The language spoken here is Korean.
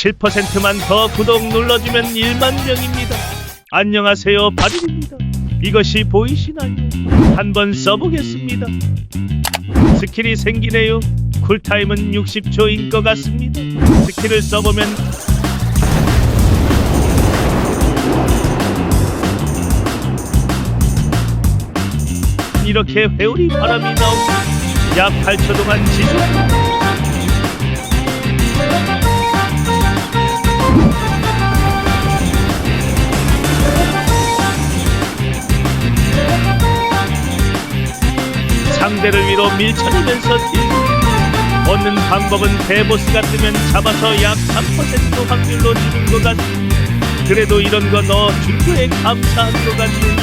7%만 더 구독 눌러주면 1만 명입니다. 안녕하세요 바dir입니다. 이것이 보이시나요? 한번 써보겠습니다. 스킬이 생기네요. 쿨타임은 60초인 것 같습니다. 스킬을 써보면 이렇게 회오리 바람이 나옵니다. 약 8초 동안 지속. 상대를 위로 밀쳐내면서 딜. 얻는 방법은 대보스가 뜨면 잡아서 약 3% 확률로 주는 것 같습니다. 그래도 이런 거 넣어 준 거에 감사한 것 같네요.